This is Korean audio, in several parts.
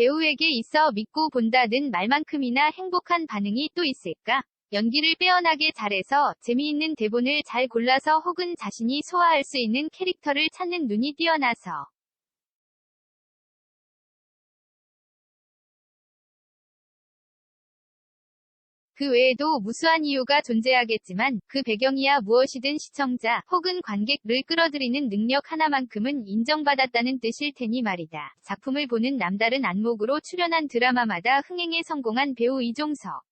배우에게 있어 믿고 본다는 말만큼이나 행복한 반응이 또 있을까? 연기를 빼어나게 잘해서 재미있는 대본을 잘 골라서 혹은 자신이 소화할 수 있는 캐릭터를 찾는 눈이 뛰어나서 그 외에도 무수한 이유가 존재하겠지만 그 배경이야 무엇이든 시청자 혹은 관객을 끌어들이는 능력 하나만큼은 인정받았다는 뜻일 테니 말이다. 작품을 보는 남다른 안목으로 출연한 드라마마다 흥행에 성공한 배우 이종석.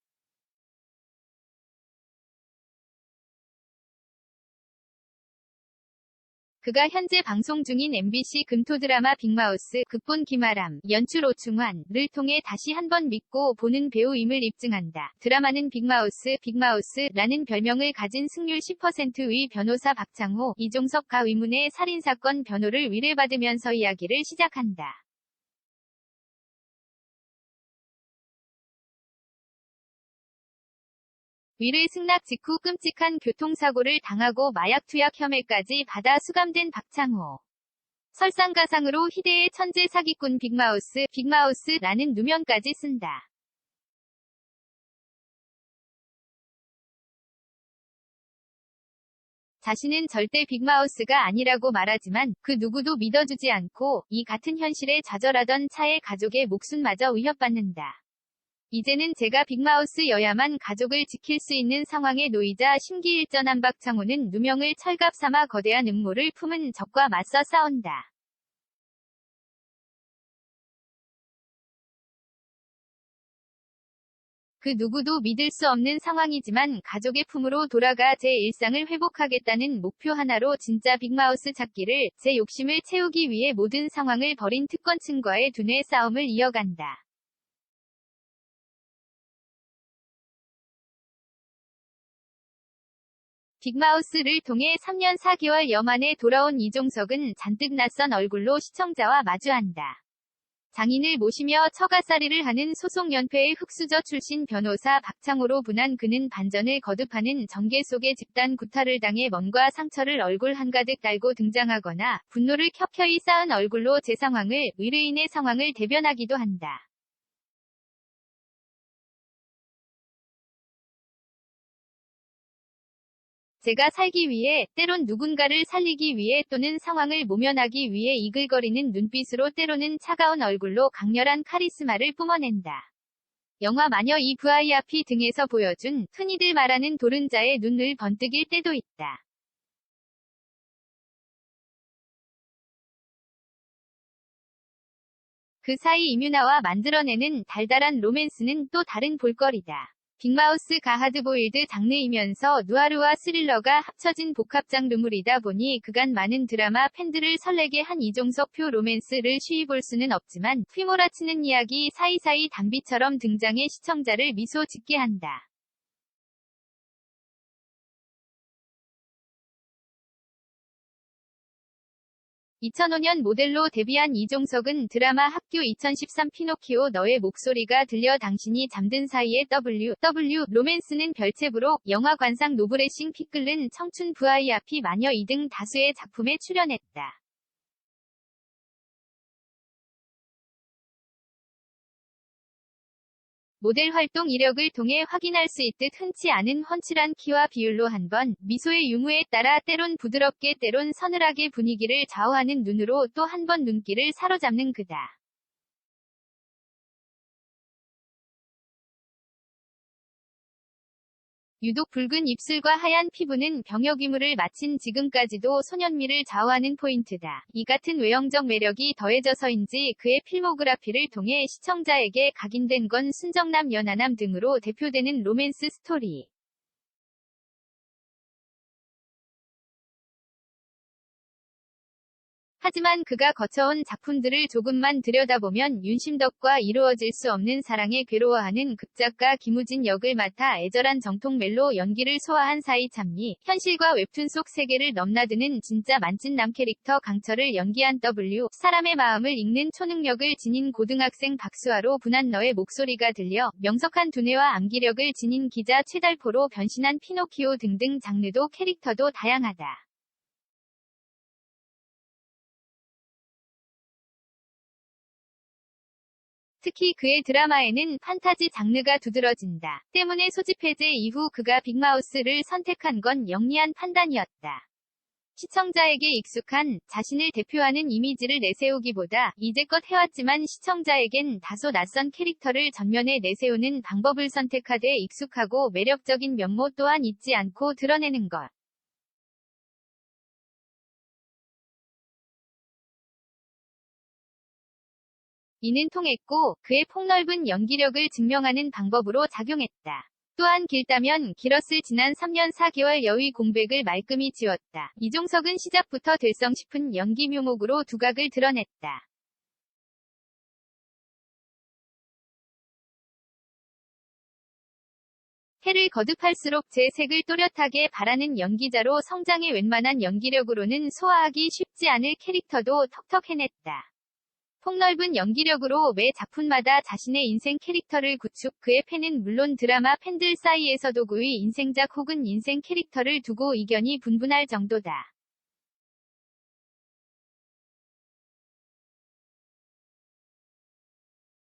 그가 현재 방송 중인 MBC 금토 드라마 빅마우스 극본 김아람, 연출 오충환을 통해 다시 한번 믿고 보는 배우임을 입증한다. 드라마는 빅마우스, 빅마우스라는 별명을 가진 승률 10%의 변호사 박창호, 이종석가 의문의 살인사건 변호를 의뢰받으면서 이야기를 시작한다. 위례 승낙 직후 끔찍한 교통사고를 당하고 마약 투약 혐의까지 받아 수감된 박창호. 설상가상으로 희대의 천재 사기꾼 빅마우스, 빅마우스라는 누명까지 쓴다. 자신은 절대 빅마우스가 아니라고 말하지만 그 누구도 믿어주지 않고 이 같은 현실에 좌절하던 차의 가족의 목숨마저 위협받는다. 이제는 제가 빅마우스여야만 가족을 지킬 수 있는 상황에 놓이자 심기일전한 박창호는 누명을 철갑 삼아 거대한 음모를 품은 적과 맞서 싸운다. 그 누구도 믿을 수 없는 상황이지만 가족의 품으로 돌아가 제 일상을 회복하겠다는 목표 하나로 진짜 빅마우스 찾기를 제 욕심을 채우기 위해 모든 상황을 벌인 특권층과의 두뇌 싸움을 이어간다. 빅마우스를 통해 3년 4개월 여만에 돌아온 이종석은 잔뜩 낯선 얼굴로 시청자와 마주한다. 장인을 모시며 처가살이를 하는 소속연패의 흑수저 출신 변호사 박창호로 분한 그는 반전을 거듭하는 전개 속의 집단 구타를 당해 먼과 상처를 얼굴 한가득 달고 등장하거나 분노를 켜켜이 쌓은 얼굴로 제 상황을 의뢰인의 상황을 대변하기도 한다. 제가 살기 위해, 때론 누군가를 살리기 위해 또는 상황을 모면하기 위해 이글거리는 눈빛으로 때로는 차가운 얼굴로 강렬한 카리스마를 뿜어낸다. 영화 마녀 이브아이아피 등에서 보여준 흔히들 말하는 도른자의 눈을 번뜩일 때도 있다. 그 사이 이뮤나와 만들어내는 달달한 로맨스는 또 다른 볼거리다. 빅마우스 가 하드보일드 장르이면서 누아르와 스릴러가 합쳐진 복합 장 르물이다 보니 그간 많은 드라마 팬들을 설레게 한 이종석표 로맨스를 쉬이 볼 수는 없지만 휘몰아치는 이야기 사이사이 단비처럼 등장해 시청자를 미소 짓게 한다. 2005년 모델로 데뷔한 이종석은 드라마 학교 2013 피노키오 너의 목소리가 들려 당신이 잠든 사이에 W, W, 로맨스는 별채부로 영화 관상 노브레싱 피클른 청춘 브아이아피 마녀 2등 다수의 작품에 출연했다. 모델 활동 이력을 통해 확인할 수 있듯 흔치 않은 훤칠한 키와 비율로 한 번, 미소의 유무에 따라 때론 부드럽게 때론 서늘하게 분위기를 좌우하는 눈으로 또 한 번 눈길을 사로잡는 그다. 유독 붉은 입술과 하얀 피부는 병역이물을 마친 지금까지도 소년미를 좌우하는 포인트다. 이 같은 외형적 매력이 더해져서인지 그의 필모그라피를 통해 시청자에게 각인된 건 순정남 연하남 등으로 대표되는 로맨스 스토리. 하지만 그가 거쳐온 작품들을 조금만 들여다보면 윤심덕과 이루어질 수 없는 사랑에 괴로워하는 극작가 김우진 역을 맡아 애절한 정통 멜로 연기를 소화한 사이 참미, 현실과 웹툰 속 세계를 넘나드는 진짜 만찢남 캐릭터 강철을 연기한 W, 사람의 마음을 읽는 초능력을 지닌 고등학생 박수아로 분한 너의 목소리가 들려 명석한 두뇌와 암기력을 지닌 기자 최달포로 변신한 피노키오 등등 장르도 캐릭터도 다양하다. 특히 그의 드라마에는 판타지 장르가 두드러진다. 때문에 소집 해제 이후 그가 빅마우스를 선택한 건 영리한 판단이었다. 시청자에게 익숙한 자신을 대표하는 이미지를 내세우기보다 이제껏 해왔지만 시청자에겐 다소 낯선 캐릭터를 전면에 내세우는 방법을 선택하되 익숙하고 매력적인 면모 또한 잊지 않고 드러내는 것. 이는 통했고 그의 폭넓은 연기력을 증명하는 방법으로 작용했다. 또한 길다면 길었을 지난 3년 4개월 여의 공백을 말끔히 지웠다. 이종석은 시작부터 될성 싶은 연기 묘목으로 두각을 드러냈다. 해를 거듭할수록 제 색을 또렷하게 바라는 연기자로 성장해 웬만한 연기력으로는 소화하기 쉽지 않을 캐릭터도 턱턱 해냈다. 폭넓은 연기력으로 매 작품마다 자신의 인생 캐릭터를 구축, 그의 팬은 물론 드라마 팬들 사이에서도 그의 인생작 혹은 인생 캐릭터를 두고 이견이 분분할 정도다.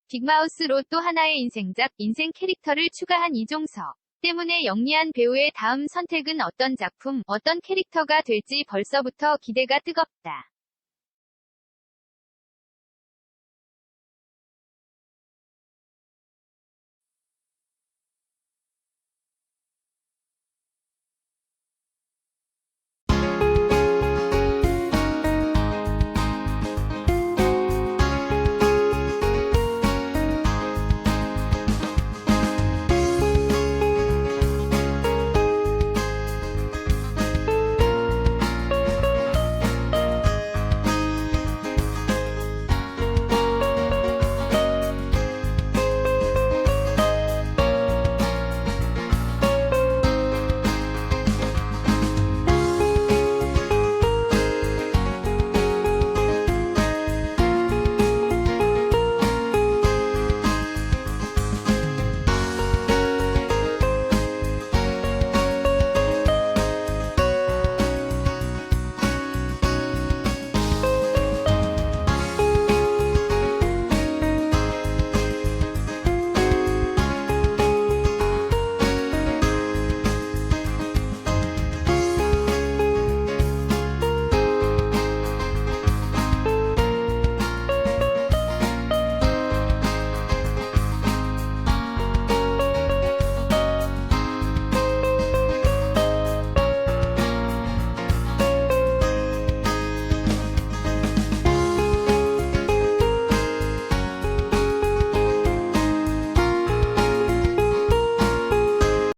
빅마우스로 또 하나의 인생작, 인생 캐릭터를 추가한 이종석. 때문에 영리한 배우의 다음 선택은 어떤 작품, 어떤 캐릭터가 될지 벌써부터 기대가 뜨겁다.